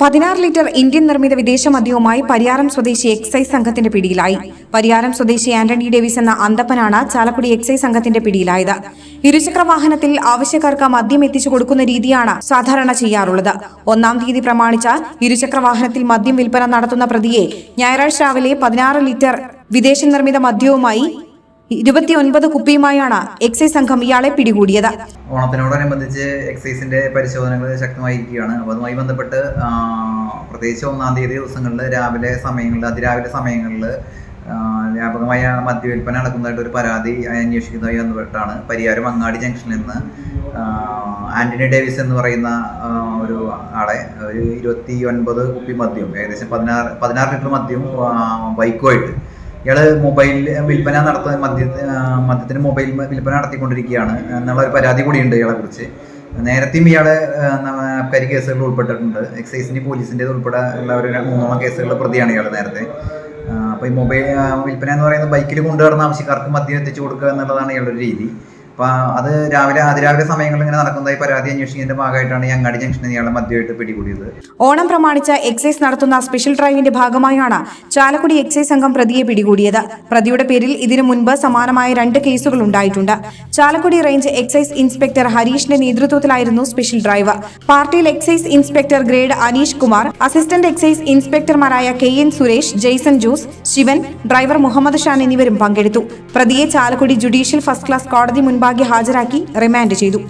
പതിനാറ് litre Indian നിർമ്മിത വിദേശ മദ്യവുമായി പരിയാരം സ്വദേശി എക്സൈസ് സംഘത്തിന്റെ പിടിയിലായി. പരിയാരം സ്വദേശി ആന്റണി ഡേവിസ് എന്ന അന്തപ്പനാണ് ചാലക്കുടി എക്സൈസ് സംഘത്തിന്റെ പിടിയിലായത്. ഇരുചക്ര വാഹനത്തിൽ ആവശ്യക്കാർക്ക് മദ്യം എത്തിച്ചു കൊടുക്കുന്ന രീതിയാണ് സാധാരണ ചെയ്യാറുള്ളത്. ഒന്നാം തീയതി പ്രമാണിച്ച ഇരുചക്ര വാഹനത്തിൽ മദ്യം വിൽപ്പന നടത്തുന്ന പ്രതിയെ ഞായറാഴ്ച രാവിലെ പതിനാറ് ലിറ്റർ വിദേശ നിർമ്മിത മദ്യവുമായി ഇരുപത്തിയൊൻപത് കുപ്പിയുമായാണ് എക്സൈസ് സംഘം ഇയാളെ പിടികൂടിയത്. ഓണത്തിനോടനുബന്ധിച്ച് എക്സൈസിന്റെ പരിശോധനകൾ ശക്തമായിരിക്കുകയാണ്. അപ്പോൾ അതുമായി ബന്ധപ്പെട്ട് പ്രത്യേകിച്ച് ഒന്നാം തീയതി ദിവസങ്ങളിൽ രാവിലെ സമയങ്ങളിൽ അതിരാവിലെ സമയങ്ങളിൽ വ്യാപകമായ മദ്യവിൽപ്പന നടക്കുന്നതായിട്ട് ഒരു പരാതി അന്വേഷിക്കുന്നതായി ബന്ധപ്പെട്ടാണ് പരിയാരം അങ്ങാടി ജംഗ്ഷനിൽ നിന്ന് ആന്റണി ഡേവിസ് എന്ന് പറയുന്ന ഒരു ആളെ ഒരു ഇരുപത്തി ഒൻപത് കുപ്പി മദ്യം ഏകദേശം പതിനാറ് പതിനാറ് ലിറ്റർ മദ്യം ബൈക്കുമായിട്ട് ഇയാൾ മൊബൈൽ വിൽപ്പന നടത്തുന്ന മദ്യ മദ്യത്തിന് മൊബൈൽ വിൽപ്പന നടത്തിക്കൊണ്ടിരിക്കുകയാണ്. എന്നുള്ള ഒരു പരാതി കൂടിയുണ്ട് ഇയാളെ കുറിച്ച്. നേരത്തെയും ഇയാൾ അബ്കാരി കേസുകളിൽ ഉൾപ്പെട്ടിട്ടുണ്ട്. എക്സൈസിന്റെ പോലീസിന്റെ ഉൾപ്പെടെ ഉള്ള ഒരു മൂന്നോളം കേസുകൾ പ്രതിയാണ് ഇയാൾ നേരത്തെ. അപ്പോൾ അപ്പൊ ഈ മൊബൈൽ വിൽപ്പന എന്ന് പറയുന്നത് ബൈക്കിൽ കൊണ്ടുവരുന്ന ആവശ്യക്കാർക്ക് മദ്യം എത്തിച്ചു കൊടുക്കുക എന്നുള്ളതാണ് ഇയാളുടെ രീതി. അപ്പൊ അത് രാവിലെ അതിരാവിലെ സമയങ്ങളിൽ ഇങ്ങനെ നടക്കുന്നതായി പരാതി അന്വേഷിക്കുന്നതിന്റെ ഭാഗമായിട്ടാണ് അങ്ങാടി ജംഗ്ഷനിൽ ഇയാളെ മദ്യമായിട്ട് പിടികൂടിയത്. ഓണം പ്രമാണിച്ച് എക്സൈസ് നടത്തുന്ന സ്പെഷ്യൽ ഡ്രൈവിന്റെ ഭാഗമായാണ് ചാലക്കുടി എക്സൈസ് സംഘം പ്രതിയെ പിടികൂടിയത്. പ്രതിയുടെ പേരിൽ ഇതിനു മുൻപ് സമാനമായ രണ്ട് കേസുകൾ ഉണ്ടായിട്ടുണ്ട്. ചാലക്കുടി റേഞ്ച് എക്സൈസ് ഇൻസ്പെക്ടർ ഹരീഷിന്റെ നേതൃത്വത്തിലായിരുന്നു സ്പെഷ്യൽ ഡ്രൈവർ പാർട്ടിയിൽ excise inspector grade Aneesh Kumar assistant excise ഇൻസ്പെക്ടർമാരായ K N Suresh Jaison Jose Sivan driver Muhammad Shan എന്നിവരും പങ്കെടുത്തു. പ്രതിയെ ചാലക്കുടി ജുഡീഷ്യൽ ഫസ്റ്റ് ക്ലാസ് കോടതി മുൻപാകെ ഹാജരാക്കി റിമാൻഡ് ചെയ്തു